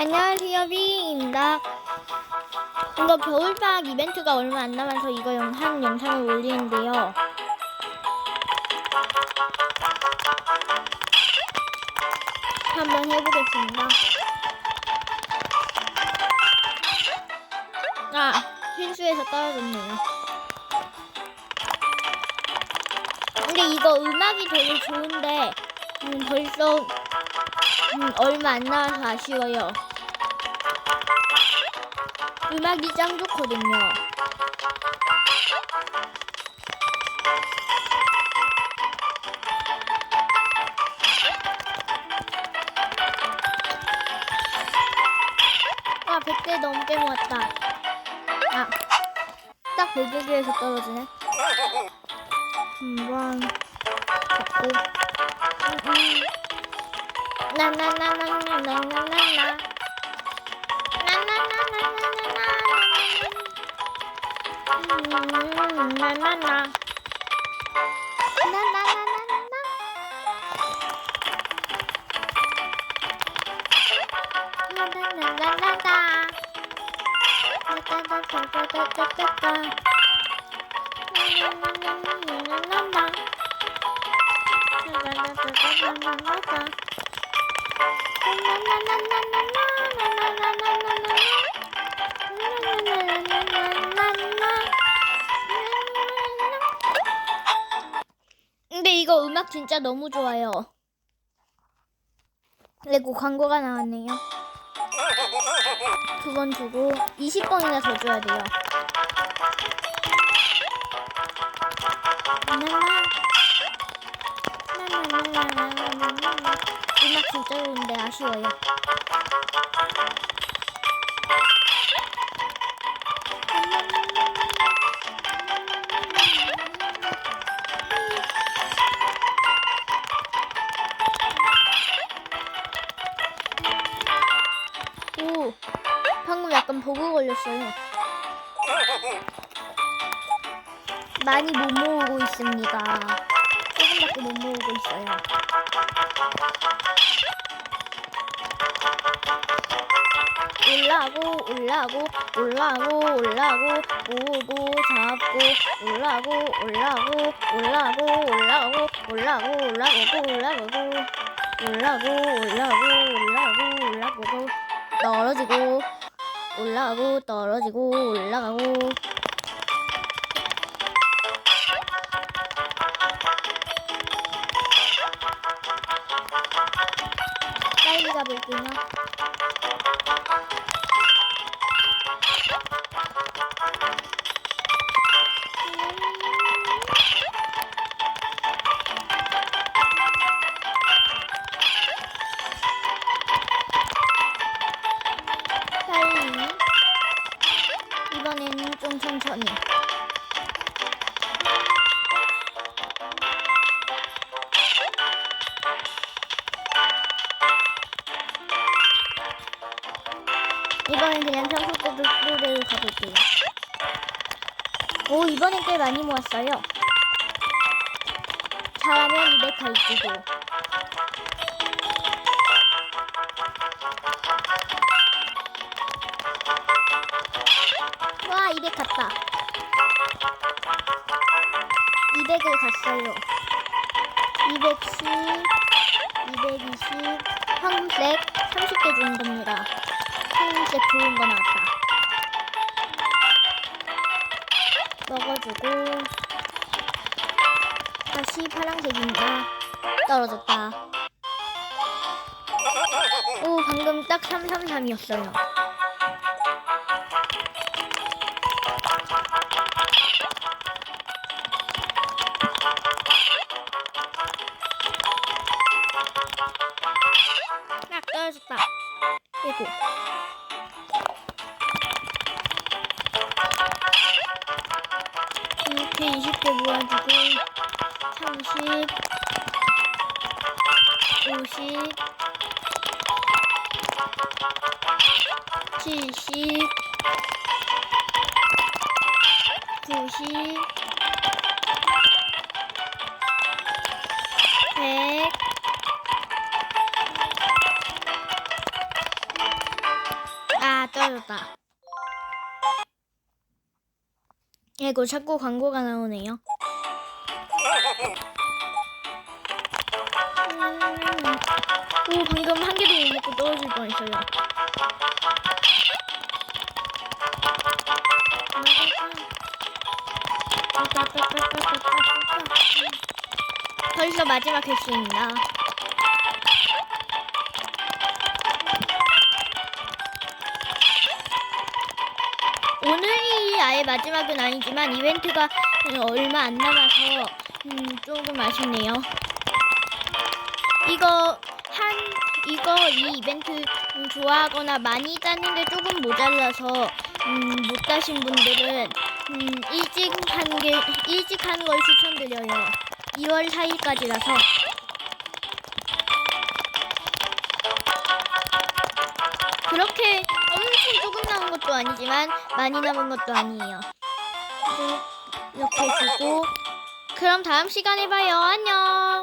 안녕하세요, 비입니다. 이거 겨울방학 이벤트가 얼마 안 남아서 이거 영- 한 영상을 올리는데요. 한번 해보겠습니다. 아, 실수해서 떨어졌네요. 근데 이거 음악이 되게 좋은데, 음, 벌써 음, 얼마 안 나와서 아쉬워요. 음악이 짱 좋거든요. 와, 100대 넘게 모았다. 아, 딱 100개에서 떨어지네. 한번 잡고. 음, 음. 나나나나나나나나 na na na na na 음악 진짜 너무 좋아요. 레고 광고가 나왔네요. 두번 주고 20번이나 더 줘야 돼요. 음악 진짜 좋은데 아쉬워요. 약간 버그 걸렸어요. 많이 못 모으고 있습니다. 조금밖에 못 모으고 있어요. 올라고 올라고 올라고 올라고 오고 잡고 올라고 올라고 올라고 올라고 올라고 올라고 올라고 올라고 올라고 올라고 올라고 떨어지고 올라가고 떨어지고 올라가고 빨리 가볼게요. 천천히 이번엔 그냥 평소대로 가볼게요. 오 이번엔 꽤 많이 모았어요. 잘하면 200 갈지도 와, 200 갔다. 200을 갔어요. 210, 220, 황색 30개 주는 겁니다. 황색 좋은 거 나왔다. 먹어주고, 다시 파란색입니다. 떨어졌다. 오, 방금 딱 333이었어요. 떨어졌다. 이고 이렇게 20개 모아주고 30, 50, 70, 90, 떨어졌다. 이거 자꾸 광고가 나오네요. 음, 오 방금 한 개도 못 먹고 떨어질 뻔했어요. 벌써 마지막 횟수입니다. 오늘이 아예 마지막은 아니지만 이벤트가 얼마 안 남아서 음, 조금 아쉽네요. 이거 한 이거 이 이벤트 음, 좋아하거나 많이 따는데 조금 모자라서 음, 못 따신 분들은 음, 일찍 한게 일찍 하는 걸 추천드려요. 2월 4일까지라서 그렇게 엄청 조금 남은 것도 아니지만 많이 남은 것도 아니에요. 이제 이렇게 주고 그럼 다음 시간에 봐요. 안녕.